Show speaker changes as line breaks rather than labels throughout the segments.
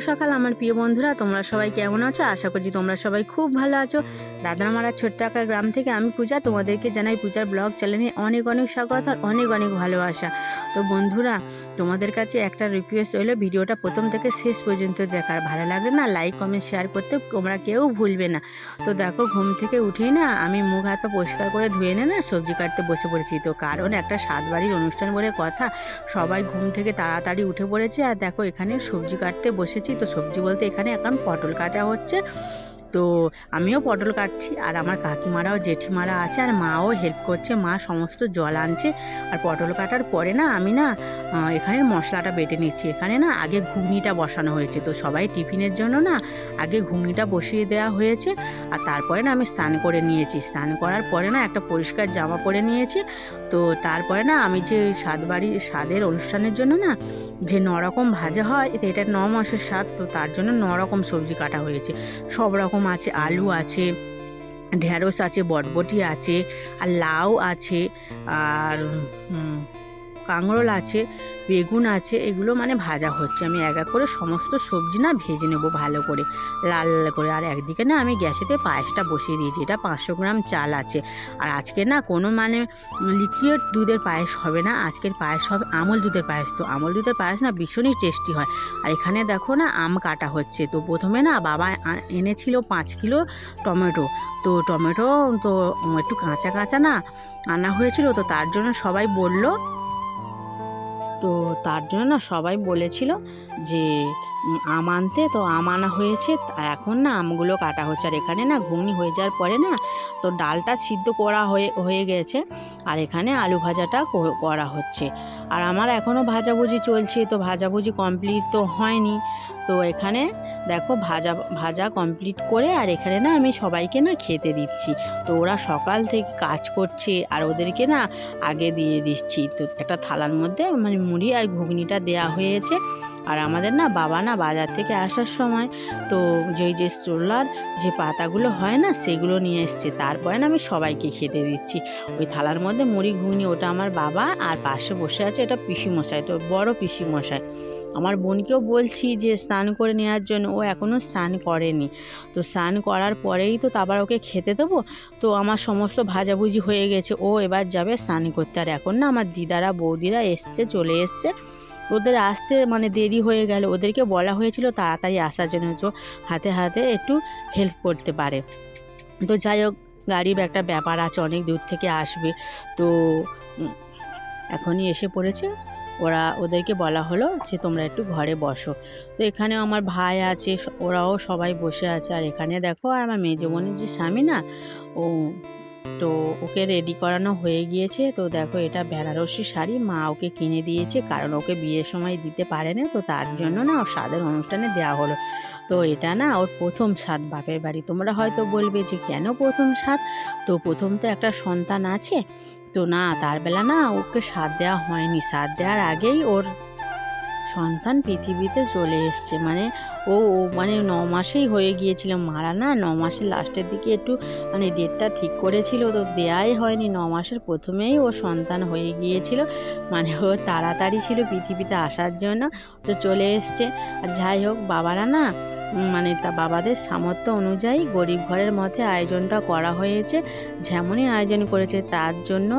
সকাল, আমার প্রিয় বন্ধুরা, তোমরা সবাই কেমন আছো? আশা করছি তোমরা সবাই খুব ভালো আছো। দাদামারা ছোট্ট আকার গ্রাম থেকে আমি পূজা, তোমাদেরকে জানাই পূজার ব্লগ চ্যানেলে অনেক অনেক স্বাগত আর অনেক অনেক ভালোবাসা। তো বন্ধুরা, তোমাদের কাছে একটা রিকোয়েস্ট হলো ভিডিওটা প্রথম থেকে শেষ পর্যন্ত দেখার। ভালো লাগলে না লাইক কমেন্ট শেয়ার করতে তোমরা কেউ ভুলবে না। তো দেখো, ঘুম থেকে উঠেই না, আমি মুখ হাত পা পরিষ্কার করে ধুয়ে নে না, সবজি কাটতে বসে পড়েছি। তো কারণ একটা সাত বাড়ির অনুষ্ঠান বলে কথা, সবাই ঘুম থেকে তাড়াতাড়ি উঠে পড়েছে। আর দেখো, এখানে সবজি কাটতে বসেছি। তো সবজি বলতে এখানে এখন পটল কাটা হচ্ছে। তো আমিও পটল কাটছি, আর আমার কাকিমারাও, জেঠিমারা আছে, আর মাও হেল্প করছে, মা সমস্ত জল আনছে, আর পটল কাটার পরে না আমি না এখানে মশলাটা বেটে নিচ্ছি। এখানে না আগে ঘুগনিটা বসানো হয়েছে, তো সবাই টিফিনের জন্য না আগে ঘুগনিটা বসিয়ে দেওয়া হয়েছে, আর তারপরে না আমি স্নান করে নিয়েছি। স্নান করার পরে না একটা পরিষ্কার জামা পরে নিয়েছি, তো তারপরে না আমি যে স্বাদ বাড়ি স্বাদের অনুষ্ঠানের জন্য না যে ন রকম ভাজা হয়, এটা ন মাসের স্বাদ, তো তার জন্য ন রকম সবজি কাটা হয়েছে। সব রকম আছে আলু আছে ঢ্যাঁড়স আছে বটবটি আছে আর লাউ আছে আর কাঁকরোল আছে, বেগুন আছে, এগুলো মানে ভাজা হচ্ছে। আমি এক এক করে সমস্ত সবজি না ভেজে নেব ভালো করে, লাল লাল করে। আর একদিকে না আমি গ্যাসেতে পায়েসটা বসিয়ে দিয়েছি, এটা পাঁচশো গ্রাম চাল আছে। আর আজকে না কোনো মানে লিকুইড দুধের পায়েস হবে না, আজকের পায়েস হবে আমল দুধের পায়েস। তো আমল দুধের পায়েস না ভীষণই টেস্টি হয়। আর এখানে দেখো না আম কাটা হচ্ছে। তো প্রথমে না বাবা এনেছিল পাঁচ কিলো টমেটো। তো টমেটো তো একটু কাঁচা কাঁচা না আনা হয়েছিল, তো তার জন্য সবাই বলল তো তার জন্য না সবাই বলেছিল যে আম আনতে। তো আম আনা হয়েছে। এখন না আমগুলো কাটা হচ্ছে। আর এখানে না ঘুগনি হয়ে যাওয়ার পরে না তো ডালটা সিদ্ধ করা হয়ে হয়ে গেছে। আর এখানে আলু ভাজাটা করা হচ্ছে। আর আমার এখনও ভাজাভুজি চলছে। তো ভাজাভুজি কমপ্লিট তো হয়নি। তো এখানে দেখো ভাজা ভাজা কমপ্লিট করে আর এখানে না আমি সবাইকে না খেতে দিচ্ছি। তো ওরা সকাল থেকে কাজ করছে আর ওদেরকে না আগে দিয়ে দিচ্ছি। তো একটা থালার মধ্যে মানে মুড়ি আর ঘুগনিটা দেয়া হয়েছে। আর আমাদের না বাবা না বাজার থেকে আসার সময় তো যেই যে সোলার যে পাতাগুলো হয় না সেগুলো নিয়ে এসছে। তারপরে না আমি সবাইকে খেতে দিচ্ছি। ওই থালার মধ্যে মুড়ি, ঘুগনি ওটা আমার বাবা আর পাশে বসে আছে এটা পিসি মশাই তো বড় পিসি মশাই আমার বোনকেও বলছি যে স্নান করে নেওয়ার জন্য, ও এখনও স্নান করেনি। তো স্নান করার পরেই তো তারপর ওকে খেতে দেবো। তো আমার সমস্ত ভাজাভুজি হয়ে গেছে, ও এবার যাবে স্নান করতে। আর এখন না আমার দিদারা, বৌদিরা এসছে, চলে এসছে। ওদের আসতে মানে দেরি হয়ে গেল, ওদেরকে বলা হয়েছিল তাড়াতাড়ি আসার জন্য, তো হাতে হাতে একটু হেল্প করতে পারে। তো যাই হোক, গাড়ির একটা ব্যাপার আছে, অনেক দূর থেকে আসবে। তো এখনই এসে পড়েছে। ওরা ওদেরকে বলা হলো যে, তোমরা একটু ঘরে বসো। তো এখানে আমার ভাই আছে ওরাও সবাই বসে আছে। আর এখানে দেখো, আর আমার মেজো বোনের যে স্বামী না, ও, তো ওকে রেডি করানো হয়ে গিয়েছে। তো দেখো, এটা বেনারসি শাড়ি, মা ওকে কিনে দিয়েছে, কারণ ওকে বিয়ের সময় দিতে পারে না। তো তার জন্য না ও স্বাদের অনুষ্ঠানে দেওয়া হলো। তো এটা না, ওর প্রথম স্বাদ বাপের বাড়ি। তোমরা হয়তো বলবে যে, কেন প্রথম স্বাদ তো প্রথম তো একটা সন্তান আছে তো না, তার বেলা না ওকে সাথ দেওয়া হয়নি। সাথ দেওয়ার আগেই ওর সন্তান পৃথিবীতে চলে এসছে। মানে ও মানে ন মাসেই হয়ে গিয়েছিল মারা না? ন মাসের লাস্টের দিকে একটু মানে ডেটটা ঠিক করেছিল তো দেয়াই হয়নি। ন মাসের প্রথমেই ও সন্তান হয়ে গিয়েছিল। মানে ও তাড়াতাড়ি ছিল পৃথিবীতে আসার জন্য। তো চলে এসছে। আর যাই হোক, বাবারা না মানে তা বাবাদের সামর্থ্য অনুযায়ী গরিব ঘরের মধ্যে আয়োজনটা করা হয়েছে। যেমনই আয়োজন করেছে, তার জন্য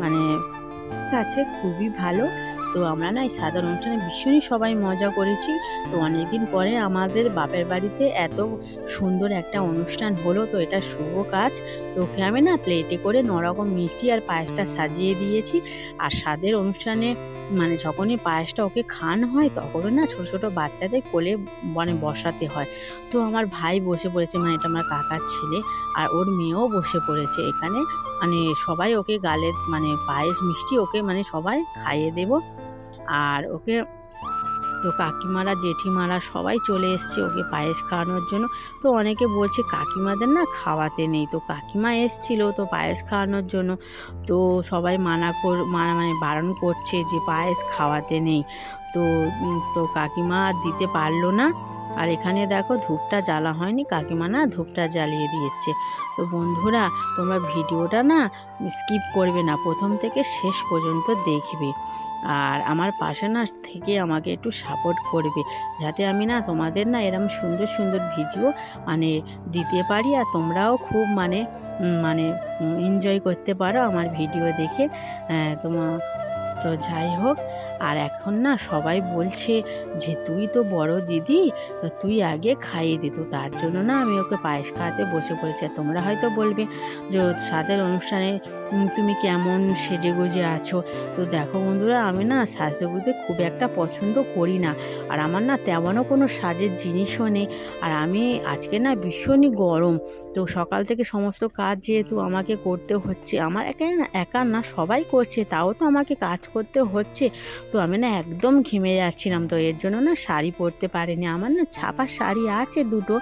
মানে কাছে খুবই ভালো। তো আমরা না এই সাধারণ অনুষ্ঠানে ভীষণই সবাই মজা করেছি। তো অনেকদিন পরে আমাদের বাপের বাড়িতে এত সুন্দর একটা অনুষ্ঠান হলো, তো এটা শুভ কাজ। তো ওকে আমি না প্লেটে করে নরকম মিষ্টি আর পায়েসটা সাজিয়ে দিয়েছি। আর স্বাদের অনুষ্ঠানে মানে যখনই পায়েসটা ওকে খান হয়, তখনও না ছোটো ছোটো বাচ্চাদের কোলে মানে বসাতে হয়। তো আমার ভাই বসে পড়েছে মানে এটা আমার কাকার ছেলে। আর ওর মেয়েও বসে পড়েছে এখানে। মানে সবাই ওকে গালে মানে পায়েস মিষ্টি ওকে মানে সবাই খাইয়ে দেব। আর ওকে, তো কাকিমারা, জেঠিমারা সবাই চলে এসছে ওকে পায়েস খাওয়ানোর জন্য। তো অনেকে বলছে, কাকিমাদের না খাওয়াতে নেই। তো কাকিমা এসছিল তো পায়েস খাওয়ানোর জন্য। তো সবাই মানা কর, মানা বারণ করছে যে পায়েস খাওয়াতে নেই। তো তো কাকিমা দিতে পারল না। আর এখানে দেখো ধূপটা জ্বালা হয়নি কাকিমা না ধূপটা জ্বালিয়ে দিয়েছে। তো বন্ধুরা তোমরা ভিডিওটা না স্কিপ করবে না প্রথম থেকে শেষ পর্যন্ত দেখবে। আর আমার পাশে না থেকে আমাকে একটু সাপোর্ট করবে যাতে আমি না তোমাদের না এরম সুন্দর সুন্দর ভিডিও মানে দিতে পারি। আর তোমরাও খুব মানে মানে এনজয় করতে পারো আমার ভিডিও দেখে। আহ, তোমার তো যাই হোক। আর এখন না সবাই বলছে যে, তুই তো বড় দিদি, তো তুই আগে খাইয়ে দিত তার জন্য না আমি ওকে পায়েস খাওয়াতে বসে পড়েছি। আর তোমরা হয়তো বলবে যে স্বাদের অনুষ্ঠানে তুমি কেমন সেজে গুজে আছো? তো দেখো বন্ধুরা, আমি না সাজতে খুব একটা পছন্দ করি না। আর আমার না তেমনও কোনো সাজের জিনিসও নেই। আর আমি আজকে না ভীষণই গরম। তো সকাল থেকে সমস্ত কাজ যেহেতু আমাকে করতে হচ্ছে, আমার একা না একা না সবাই করছে, তাও তো আমাকে কাজ করতে হচ্ছে। তো আমি না একদম ঘেমে যাচ্ছিলাম তো, এর জন্য না শাড়ি পরতে পারিনি। আমার না ছাপা শাড়ি আছে দুটো,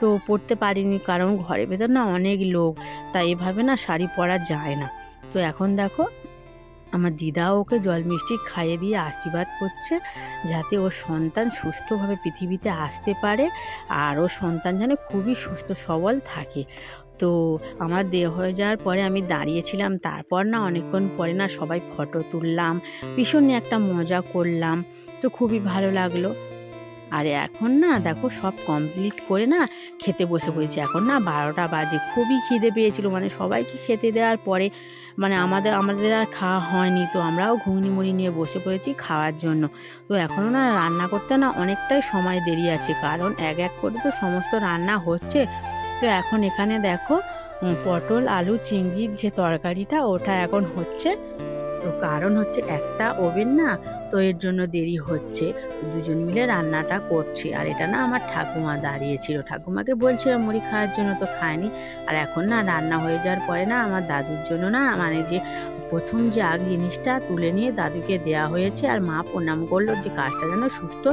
তো পরতে পারিনি কারণ ঘরের ভেতর না অনেক লোক, তাই এভাবে না শাড়ি পরা যায় না। তো এখন দেখো, আমার দিদা ওকে জল মিষ্টি খাইয়ে দিয়ে আশীর্বাদ করছে যাতে ওর সন্তান সুস্থভাবে পৃথিবীতে আসতে পারে আর ওর সন্তান যেন খুবই সুস্থ সবল থাকে। তো আমার দেহ হয়ে যাওয়ার পরে আমি দাঁড়িয়েছিলাম। তারপর না অনেকক্ষণ পরে না সবাই ফটো তুললাম। ভীষণ একটা মজা করলাম। তো খুবই ভালো লাগল। আর এখন না দেখো সব কমপ্লিট করে না খেতে বসে পড়েছি। এখন না বারোটা বাজে। খুবই খিদে পেয়েছিল। মানে সবাইকে খেতে দেওয়ার পরে মানে আমাদের আমাদের আর খাওয়া হয়নি। তো আমরাও ঘুগনি মুড়ি নিয়ে বসে পড়েছি খাওয়ার জন্য। তো এখনও না রান্না করতে না অনেকটাই সময় দেরি আছে। কারণ এক এক করে তো সমস্ত রান্না হচ্ছে। তো এখন এখানে দেখো পটল আলু চিংড়ির যে তরকারিটা ওটা এখন হচ্ছে। তো কারণ হচ্ছে একটা ওভেন না তো এর জন্য দেরি হচ্ছে। দুজন মিলে রান্নাটা করছি। আর এটা না আমার ঠাকুমা দাঁড়িয়েছিল। ঠাকুমাকে বলছিলাম মুড়ি খাওয়ার জন্য তো খায়নি। আর এখন না রান্না হয়ে যাওয়ার পরে না আমার দাদুর জন্য না মানে যে প্রথম যে আগ জিনিসটা তুলে নিয়ে দাদুকে দেয়া হয়েছে আর মা প্রণাম করল যে কাজটা যেন সুস্থ,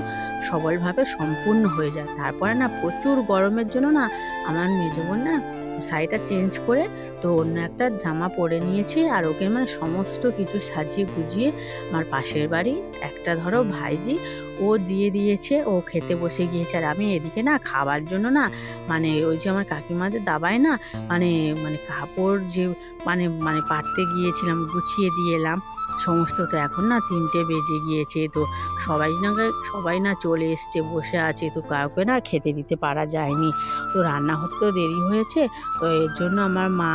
সবলভাবে সম্পূর্ণ হয়ে যায়। তারপরে না প্রচুর গরমের জন্য না আমার মেজ বোন না শাড়িটা চেঞ্জ করে তো অন্য একটা জামা পরে নিয়েছে আর ওকে মানে সমস্ত কিছু সাজিয়ে গুজিয়ে আমার পাশের বাড়ি একটা ধরো ভাইজি ও দিয়ে দিয়েছে, ও খেতে বসে গিয়েছে। আর আমি এদিকে না খাবার জন্য না মানে ওই যে আমার কাকিমাদের দাবায় না মানে মানে কাপড় যে মানে মানে পাড়তে গিয়েছিলাম, গুছিয়ে দিয়ে এলাম। সমস্ত তো এখন না তিনটে বেজে গিয়েছে, তো সবাই না সবাই না চলে এসছে, বসে আছে, তো কাউকে না খেতে দিতে পারা যায়নি। তো রান্না হতে তো দেরি হয়েছে, তো এর জন্য আমার মা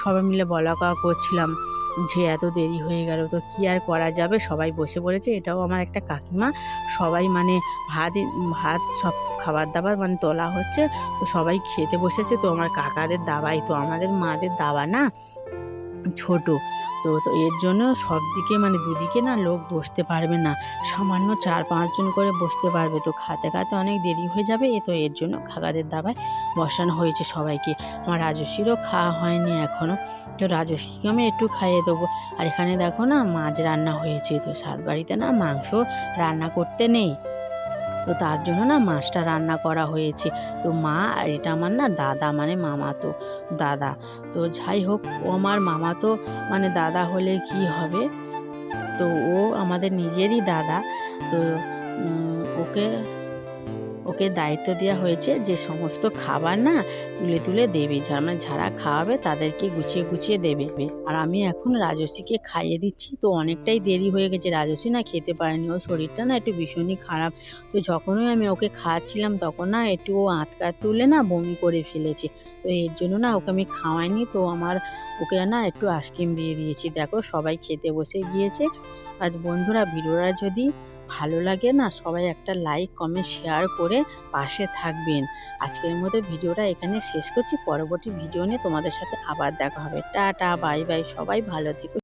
সবাই মিলে বলা করছিলাম। যে এত দেরি হয়ে গেল, তো কি আর করা যাবে? সবাই বসে পড়েছে, এটাও আমার একটা কাকিমা। সবাই মানে ভাত ভাত সব খাবার দাবার মানে তোলা হচ্ছে, তো সবাই খেতে বসেছে। তো আমার কাকাদের দাবাই, তো আমাদের মাদের দাবা না? ছোট। তো তো এর জন্য সব দিকে মানে দুদিকে না লোক বসতে পারবে না। সামান্য চার পাঁচজন করে বসতে পারবে। তো খাতে খাতে অনেক দেরি হয়ে যাবে। এ তো এর জন্য কাকাদের দাবায় বসানো হয়েছে সবাইকে। আমার রাজস্বীরও খাওয়া হয়নি এখনও তো রাজস্বীকে আমি একটু খাইয়ে দেবো। আর এখানে দেখো না মাছ রান্না হয়েছে। তো সাত বাড়িতে না মাংস রান্না করতে নেই। তো তার জন্য না মাছটা রান্না করা হয়েছে। তো মা আর এটা আমার না দাদা মানে মামা তো দাদা। তো যাই হোক, ও আমার মামা তো মানে দাদা হলে কি হবে? তো ও আমাদের নিজেরই দাদা। তো ওকে ওকে দায়িত্ব দেওয়া হয়েছে যে সমস্ত খাবার না তুলে তুলে দেবে। মানে যারা খাওয়াবে তাদেরকে গুছিয়ে গুছিয়ে দেবে। আর আমি এখন রাজস্বীকে খাইয়ে দিচ্ছি। তো অনেকটাই দেরি হয়ে গেছে। রাজস্বী না খেতে পারেনি। ওর শরীরটা না একটু ভীষণই খারাপ। তো যখনই আমি ওকে খাওয়াচ্ছিলাম তখন না একটু ও আঁতকা তুলে না বমি করে ফেলেছে। তো এর জন্য না ওকে আমি খাওয়াইনি। তো আমার ওকে না একটু আইসক্রিম দিয়ে দিয়েছি। দেখো সবাই খেতে বসে গিয়েছে। আর বন্ধুরা, ভিডিওটা যদি ভালো লাগে না, সবাই একটা লাইক কমেন্ট শেয়ার করে পাশে থাকবেন। আজকের মতো ভিডিওটা এখানে শেষ করছি। পরবর্তী ভিডিও নিয়ে তোমাদের সাথে আবার দেখা হবে। টাটা বাই বাই সবাই ভালো থেকো।